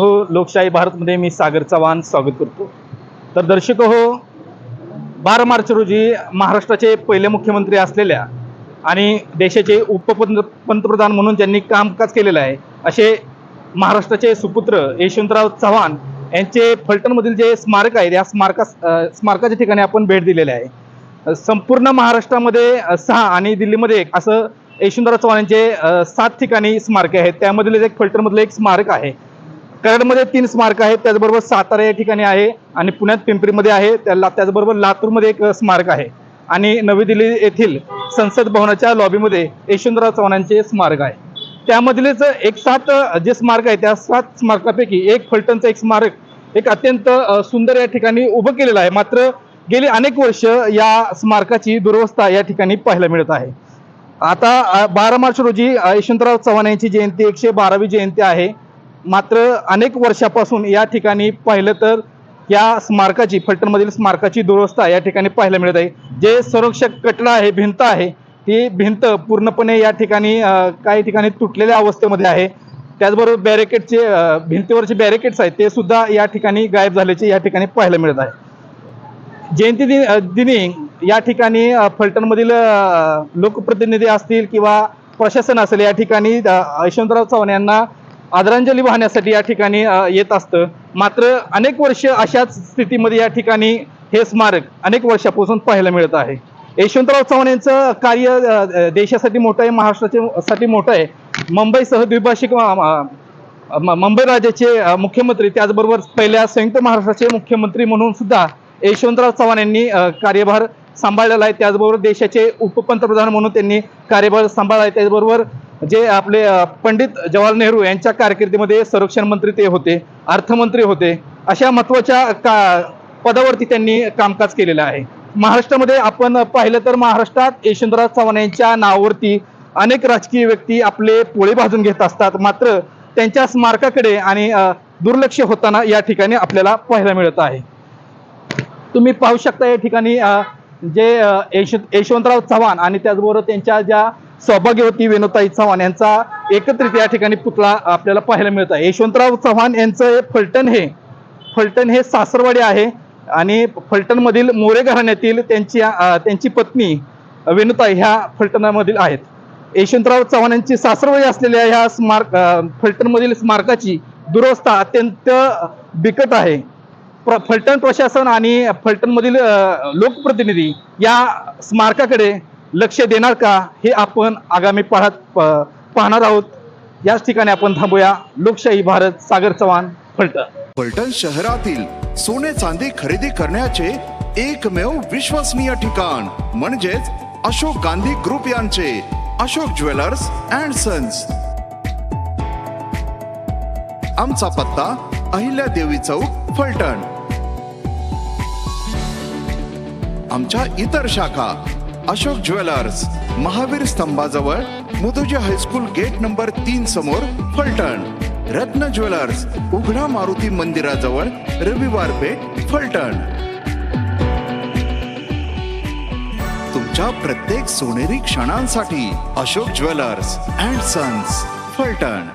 हो लोकशाही भारतमध्ये मी सागर चव्हाण स्वागत करतो. तर दर्शक हो बारा मार्च रोजी महाराष्ट्राचे पहिले मुख्यमंत्री असलेल्या आणि देशाचे उपपंत पंतप्रधान म्हणून ज्यांनी कामकाज केलेलं आहे असे महाराष्ट्राचे सुपुत्र यशवंतराव चव्हाण यांचे फलटणमधील जे स्मारक आहे या स्मारका स्मारकाच्या ठिकाणी आपण भेट दिलेली आहे. संपूर्ण महाराष्ट्रामध्ये सहा आणि दिल्लीमध्ये एक असं यशवंतराव चव्हाण यांचे सात ठिकाणी स्मारके आहेत. त्यामधील एक फलटणमधलं एक स्मारक आहे. कराडमध्ये तीन स्मारक आहेत. त्याचबरोबर सातारा या ठिकाणी आहे आणि पुण्यात पिंपरीमध्ये आहे. त्याला त्याचबरोबर लातूरमध्ये एक स्मारक आहे. आणि नवी दिल्ली येथील संसद भवनाच्या लॉबीमध्ये यशवंतराव चव्हाणांचे स्मारक आहे. त्यामधलेच एक सात जे स्मारक आहे त्या सात स्मारकापैकी एक फलटणचं एक स्मारक एक अत्यंत सुंदर या ठिकाणी उभं केलेलं आहे. मात्र गेली अनेक वर्ष या स्मारकाची दुरवस्था या ठिकाणी पाहायला मिळत आहे. आता बारा मार्च रोजी यशवंतराव चव्हाण यांची जयंती एकशे बारावी जयंती आहे. मात्र अनेक वर्षापासून या ठिकाणी पाहिलं तर या स्मारकाची फलटणमधील स्मारकाची दुरवस्था या ठिकाणी पाहायला मिळत आहे. जे संरक्षक कटडा आहे भिंत आहे ती भिंत पूर्णपणे या ठिकाणी काही ठिकाणी तुटलेल्या अवस्थेमध्ये आहे. त्याचबरोबर बॅरिकेडचे भिंतीवरचे बॅरिकेड्स आहेत ते सुद्धा या ठिकाणी गायब झाल्याचे या ठिकाणी पाहायला मिळत आहे. जयंती दिन दिनी या ठिकाणी फलटणमधील लोकप्रतिनिधी असतील किंवा प्रशासन असेल या ठिकाणी यशवंतराव चव्हाण यांना आदरांजली वाहण्यासाठी या ठिकाणी येत असतं. मात्र अनेक वर्ष अशाच स्थितीमध्ये या ठिकाणी हे स्मारक अनेक वर्षापासून पाहायला मिळत आहे. यशवंतराव चव्हाण यांचं कार्य देशासाठी मोठं आहे महाराष्ट्राच्या साठी मोठं आहे. मुंबईसह द्विभाषिक म- मुंबई राज्याचे मुख्यमंत्री त्याचबरोबर पहिल्या संयुक्त महाराष्ट्राचे मुख्यमंत्री म्हणून सुद्धा यशवंतराव चव्हाण यांनी कार्यभार सांभाळलेला आहे. त्याचबरोबर देशाचे उपपंतप्रधान म्हणून त्यांनी कार्यभार सांभाळला आहे. त्याचबरोबर जे आपले पंडित जवाहरलाल नेहरू यांच्या कारकिर्दीमध्ये संरक्षण मंत्री ते होते अर्थमंत्री होते अशा महत्त्वाच्या का पदावरती त्यांनी कामकाज केलेलं आहे. महाराष्ट्रामध्ये आपण पाहिलं तर महाराष्ट्रात यशवंतराव चव्हाण यांच्या नावावरती अनेक राजकीय व्यक्ती आपले पोळे भाजून घेत असतात. मात्र त्यांच्या स्मारकाकडे आणि दुर्लक्ष होताना या ठिकाणी आपल्याला पाहायला मिळत आहे. तुम्ही पाहू शकता या ठिकाणी जे यश यशवंतराव चव्हाण आणि त्याचबरोबर त्यांच्या ज्या सौभाग्यवती वेणुताई चव्हाण यांचा. एकत्रित या ठिकाणी पुतळा आपल्याला पाहायला मिळत आहे. यशवंतराव चव्हाण यांचं फलटण हे फलटण हे सासरवाडी आहे. आणि फलटणमधील मोरे घराण्यातील त्यांची त्यांची पत्नी वेणुताई ह्या फलटणामधील आहेत. यशवंतराव चव्हाण यांची सासरवाडी असलेल्या ह्या स्मारक फलटणमधील स्मारकाची दुरवस्था अत्यंत बिकट आहे. प्र फलटण प्रशासन आणि फलटणमधील लोकप्रतिनिधी या स्मारकाकडे लक्ष देणार का हे आपण आगामी पाहत पाहणार आहोत. याच ठिकाणी आपण थांबूया. लोकशाही भारत सागर चव्हाण फलटण. फलटण शहरातील सोने चांदी खरेदी करण्याचे एकमेव विश्वसनीय ठिकाण म्हणजेच अशोक गांधी ग्रुप यांचे अशोक ज्वेलर्स अँड सन्स. आमचा पत्ता अहिल्या देवी चौक फलटण. आमच्या इतर शाखा Ashok jewellers Mahavir स्तंभाजवळ Muduja high school gate number तीन समोर फलटण. रत्न ज्वेलर्स उघडा मारुती मंदिराजवळ रविवार पेठ फलटण. तुमच्या प्रत्येक सोनेरी क्षणांसाठी Ashok jewellers and sons Phaltan.